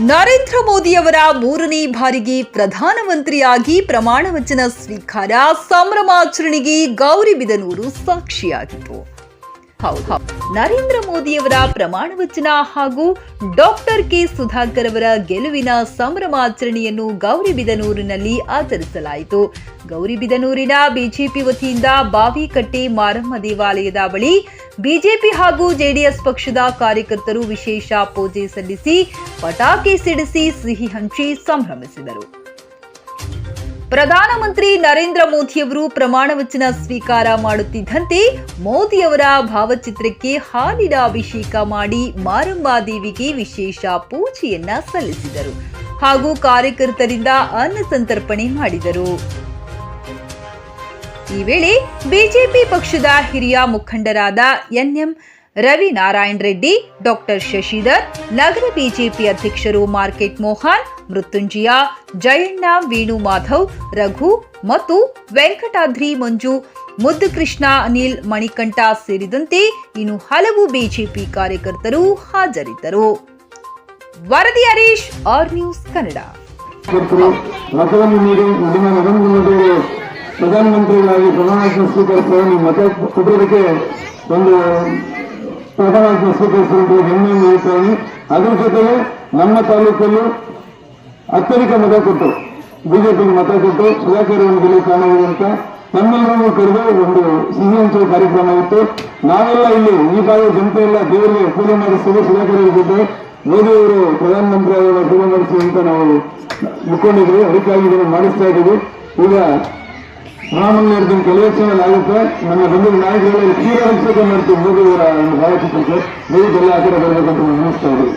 ನರೇಂದ್ರ ಮೋದಿಯವರ ಮೂರನೇ ಬಾರಿಗೆ ಪ್ರಧಾನಮಂತ್ರಿಯಾಗಿ ಪ್ರಮಾಣ ವಚನ ಸ್ವೀಕಾರ ಸಂಭ್ರಮಾಚರಣೆಗೆ ಗೌರಿಬಿದನೂರು ಸಾಕ್ಷಿಯಾಗಿತ್ತು. ಹೌದು. ನರೇಂದ್ರ ಮೋದಿಯವರ ಪ್ರಮಾಣ ವಚನ ಹಾಗೂ ಡಾಕ್ಟರ್ ಕೆ ಸುಧಾಕರ್ ಅವರ ಗೆಲುವಿನ ಸಂಭ್ರಮಾಚರಣೆಯನ್ನು ಗೌರಿಬಿದನೂರಿನಲ್ಲಿ ಆಚರಿಸಲಾಯಿತು ಗೌರಿಬಿದನೂರಿನ ಬಿಜೆಪಿ ವತಿಯಿಂದ ಬಾವಿಕಟ್ಟೆ ಮಾರಮ್ಮ ದೇವಾಲಯದ ಬಳಿ ಬಿಜೆಪಿ ಹಾಗೂ ಜೆಡಿಎಸ್ ಪಕ್ಷದ ಕಾರ್ಯಕರ್ತರು ವಿಶೇಷ ಪೂಜೆ ಸಲ್ಲಿಸಿ ಪಟಾಕಿ ಸಿಡಿಸಿ ಸಿಹಿ ಹಂಚಿ ಸಂಭ್ರಮಿಸಿದರು ಪ್ರಧಾನಮಂತ್ರಿ ನರೇಂದ್ರ ಮೋದಿಯವರು ಪ್ರಮಾಣ ವಚನ ಸ್ವೀಕಾರ ಮಾಡುತ್ತಿದ್ದಂತೆ ಮೋದಿಯವರ ಭಾವಚಿತ್ರಕ್ಕೆ ಹಾಲಿನ ಅಭಿಷೇಕ ಮಾಡಿ ಮಾರಂಬಾದೇವಿಗೆ ದೇವಿಗೆ ವಿಶೇಷ ಪೂಜೆಯನ್ನ ಸಲ್ಲಿಸಿದರು ಹಾಗೂ ಕಾರ್ಯಕರ್ತರಿಂದ ಅನ್ನ ಸಂತರ್ಪಣೆ ಮಾಡಿದರು. ಈ ವೇಳೆ ಬಿಜೆಪಿ ಪಕ್ಷದ ಹಿರಿಯ ಮುಖಂಡರಾದ ಎನ್ಎಂ ರವಿ ನಾರಾಯಣ್ ರೆಡ್ಡಿ, ಡಾಕ್ಟರ್ ಶಶಿಧರ್, ನಗರ ಬಿಜೆಪಿ ಅಧ್ಯಕ್ಷರು ಮಾರ್ಕೆಟ್ ಮೋಹನ್ ಮೃತ್ಯುಂಜಯ, ಜಯಣ್ಣ, ವೇಣು ಮಾಧವ್, ರಘು ಮತ್ತು ವೆಂಕಟಾದ್ರಿ ಮಂಜು ಮುದ್ದು ಕೃಷ್ಣ ಅನಿಲ್ ಮಣಿಕಂಠ ಸೇರಿದಂತೆ ಇನ್ನು ಹಲವು ಬಿಜೆಪಿ ಕಾರ್ಯಕರ್ತರು ಹಾಜರಿದ್ದರು. ವರದಿ ಹರೀಶ್, ಆರ್ ನ್ಯೂಸ್ ಕನ್ನಡ. ಪ್ರಧಾನಮಂತ್ರಿಗಳಾಗಿ ಪ್ರಮಾಣವಚನ ಸ್ವೀಕರಿಸುವ ಮತ ಕೊಟ್ಟಿದ್ದಕ್ಕೆ ಒಂದು ಪ್ರಮಾಣವಚನ ಸ್ವೀಕರಿಸಿರುವುದು ಹೆಮ್ಮೆಯನ್ನು ಹೇಳ್ತಾ ಅದರ ಜೊತೆಗೆ ನಮ್ಮ ತಾಲೂಕಲ್ಲೂ ಅತ್ಯಧಿಕ ಮತ ಕೊಟ್ಟು, ಬಿಜೆಪಿಗೆ ಮತ ಕೊಟ್ಟು ಸುಧಾಕರ್ ಅವರಿಗೆ ಕಾಣಬಹುದು ಅಂತ ಕರೆದು ಒಂದು ಸಿಹಿ ಹಂಚುವ ಕಾರ್ಯಕ್ರಮ ಇತ್ತು. ನಾವೆಲ್ಲ ಇಲ್ಲಿ, ಈ ಭಾಗದ ಜನತೆ ಎಲ್ಲ ದೇವರಿಗೆ ಪೂಜೆ ಮಾಡಿಸ್ತೇವೆ ಸುಧಾಕರ್ ಜೊತೆ ಮೋದಿ ಅವರು ಪ್ರಧಾನಮಂತ್ರಿ ಅವರ ಪೂಜೆ ಮಾಡಿಸ್ತೀವಿ ಅಂತ ನಾವು ಮುಕ್ಕೊಂಡಿದ್ವಿ ಅದಕ್ಕಾಗಿ ಇದನ್ನು ಮಾಡಿಸ್ತಾ ಇದ್ದೀವಿ. ಈಗ ರಾಮನ್ ನಡೆದ ಕೆಲವೇ ಕ್ಷಣದಲ್ಲಿ ಆಗುತ್ತೆ. ನಮ್ಮ ಬಂಧು ನಾಯಕರಲ್ಲಿ ಕ್ಷೀರ ಅಭಿಷೇಕ ಮಾಡ್ತೀವಿ ಮೋದಿ ಅವರ ಒಂದು ಭಾವಚಿತ್ರಕ್ಕೆ. ದಯವಿಟ್ಟು ಎಲ್ಲ ಬರಬೇಕಂತ ನಾನು ಅನಿಸ್ತಾ ಇದ್ದೀವಿ